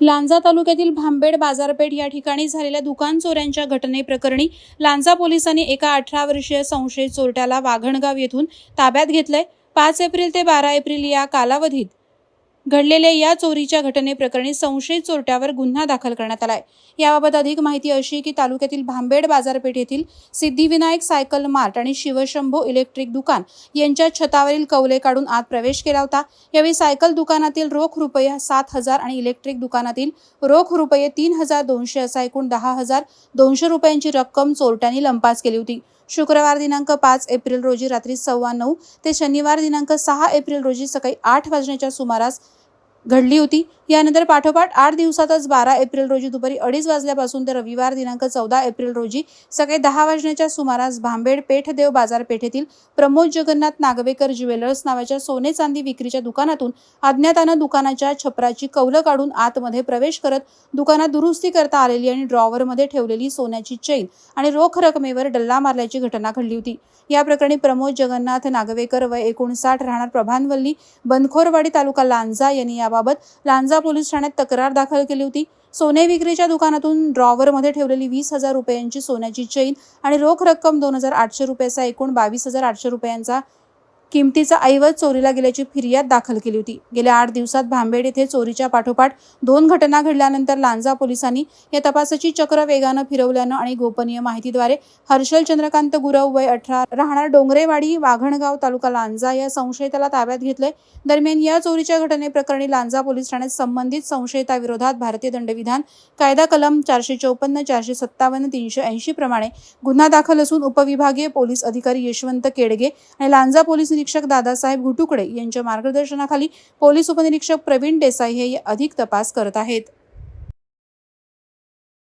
लांजा तालुक्यातील भांबेड बाजारपेठ या ठिकाणी झालेल्या दुकान चोऱ्यांच्या घटनेप्रकरणी लांजा पोलिसांनी एका अठरा वर्षीय संशयित चोरट्याला वाघणगाव येथून ताब्यात घेतलंय. पाच एप्रिल ते बारा एप्रिल या कालावधीत घडलेल्या या चोरीच्या घटनेप्रकरणी संशयित चोरट्यावर गुन्हा दाखल करण्यात आलाय. याबाबत अधिक माहिती अशी की तालुक्यातील भांबेड बाजारपेठ येथील सिद्धिविनायक सायकल मार्ट आणि शिवशंभो इलेक्ट्रिक दुकान यांच्या छतावरील कौले काढून आत प्रवेश केला होता. यावेळी सायकल दुकानातील रोख रुपये सात हजार आणि इलेक्ट्रिक दुकानातील रोख रुपये तीन हजार दोनशे असा एकूण दहा हजार दोनशे रुपयांची रक्कम चोरट्यांनी लंपास केली होती. शुक्रवार दिनांक पाच एप्रिल रोजी रात्री सव्वा नऊ ते शनिवार दिनांक सहा एप्रिल रोजी सकाळी आठ वाजण्याच्या सुमारास घडली होती. यानंतर पाठोपाठ आठ दिवसातच बारा एप्रिल रोजी दुपारी अडीच वाजल्यापासून ते रविवार दिनांक चौदा एप्रिल रोजी सकाळी दहा वाजण्याच्या सुमारास भांबेड पेठदेव बाजारपेठेतील प्रमोद जगन्नाथ नागवेकर ज्वेलर्स नावाच्या सोने चांदी विक्रीच्या दुकानातून अज्ञातानं दुकानाच्या छपराची कौलं काढून आतमध्ये प्रवेश करत दुकानात दुरुस्ती करता आलेली आणि ड्रॉवरमध्ये ठेवलेली सोन्याची चैन आणि रोख रकमेवर डल्ला मारल्याची घटना घडली होती. या प्रकरणी प्रमोद जगन्नाथ नागवेकर वय एकोणसाठ राहणार प्रभानवल्ली बनखोरवाडी तालुका लांजा यांनी या याबाबत लांजा पोलीस ठाण्यात तक्रार दाखल केली होती. सोने विक्रीच्या दुकानातून ड्रॉवरमध्ये ठेवलेली वीस हजार रुपयांची सोन्याची चैन आणि रोख रक्कम दोन हजार आठशे रुपयाचा एकूण बावीस हजार आठशे रुपयांचा किमतीचा ऐवज चोरीला गेल्याची फिर्याद दाखल केली होती. गेल्या आठ दिवसात भांबेड येथे चोरीच्या पाठोपाठ दोन घटना घडल्यानंतर लांजा पोलिसांनी या तपासाची चक्र वेगानं फिरवल्यानं आणि गोपनीय माहितीद्वारे हर्षल चंद्रकांत गुरव वय अठरा राहणार डोंगरेवाडी वाघणगाव तालुका लांजा या संशयिताला ताब्यात घेतलंय. दरम्यान या चोरीच्या घटनेप्रकरणी लांजा पोलीस ठाण्यात संबंधित संशयिताविरोधात भारतीय दंडविधान कायदा कलम चारशे चौपन्न चारशे सत्तावन्न तीनशे ऐंशी प्रमाणे गुन्हा दाखल असून उपविभागीय पोलीस अधिकारी यशवंत केडगे आणि लांजा पोलीस निरीक्षक दादासाहेब घुटुकडे यांच्या मार्गदर्शनाखाली पोलीस उपनिरीक्षक प्रवीण देसाई हे अधिक तपास करत आहेत.